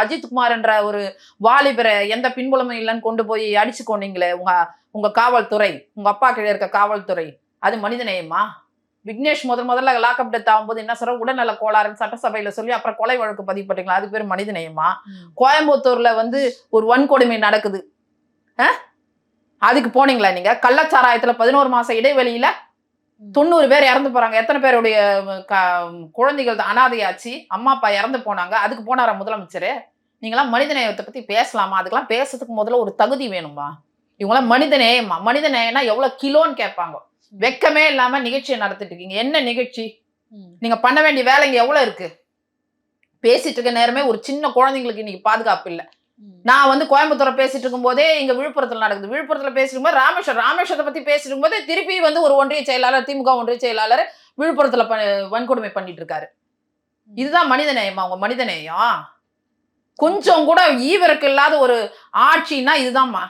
அஜித் குமார் என்ற ஒரு வாலிபரை எந்த பின்புலமும் இல்லைன்னு கொண்டு போய் அடிச்சு கொண்டீங்களே உங்க உங்க காவல்துறை உங்க அப்பா கீழே இருக்க காவல்துறை. அது மனிதநேயமா? விக்னேஷ் முதல் முதல்ல லாக்அப் டெத் ஆகும்போது என்ன சொல்ற? உடல்நல கோளாறுன்னு சட்டசபையில சொல்லி அப்புறம் கொலை வழக்கு பதிவு பண்ணிக்கலாம் அது பேர் மனிதநேயமா? கோயம்புத்தூர்ல வந்து ஒரு வன்கொடுமை நடக்குது? அதுக்கு போனீங்களா நீங்க? கள்ளச்சாராயத்துல பதினோரு மாசம் இடைவெளியில தொண்ணூறு பேர் இறந்து போறாங்க. எத்தனை பேருடைய குழந்தைகள் தான் அனாதையாச்சு. அம்மா அப்பா இறந்து போனாங்க. அதுக்கு போனாரா முதலமைச்சர்? நீங்களாம் மனிதநேயத்தை பத்தி பேசலாமா? அதுக்கெல்லாம் பேசுறதுக்கு முதல்ல ஒரு தகுதி வேணுமா? இவங்களாம் மனிதநேயமா மனிதநேயம்னா எவ்வளவு கிலோன்னு கேட்பாங்க. வெக்கமே இல்லாம நிகழ்ச்சியை நடத்திட்டு இருக்கீங்க. என்ன நிகழ்ச்சி? நீங்க பண்ண வேண்டிய வேலை இங்க எவ்வளவு இருக்கு? பேசிட்டு இருக்க நேரமே ஒரு சின்ன குழந்தைங்களுக்கு இன்னைக்கு பாதுகாப்பு இல்ல. நான் வந்து கோயம்புத்தூரை பேசிட்டு இருக்கும்போதே இங்க விழுப்புரத்துல நடக்குது. விழுப்புரத்துல பேசிட்டு இருக்கும்போது ராமேஸ்வரம் ராமேஸ்வரத்தை பத்தி பேசிட்டு இருக்கும்போது திருப்பி வந்து ஒரு ஒன்றிய செயலாளர் திமுக ஒன்றிய செயலாளர் விழுப்புரத்துல ப- வன்கொடுமை பண்ணிட்டு இருக்காரு இதுதான் மனிதநேயமா உங்க மனிதநேயம் கொஞ்சம் கூட ஈவருக்கு இல்லாத ஒரு ஆட்சின்னா இதுதான்மா?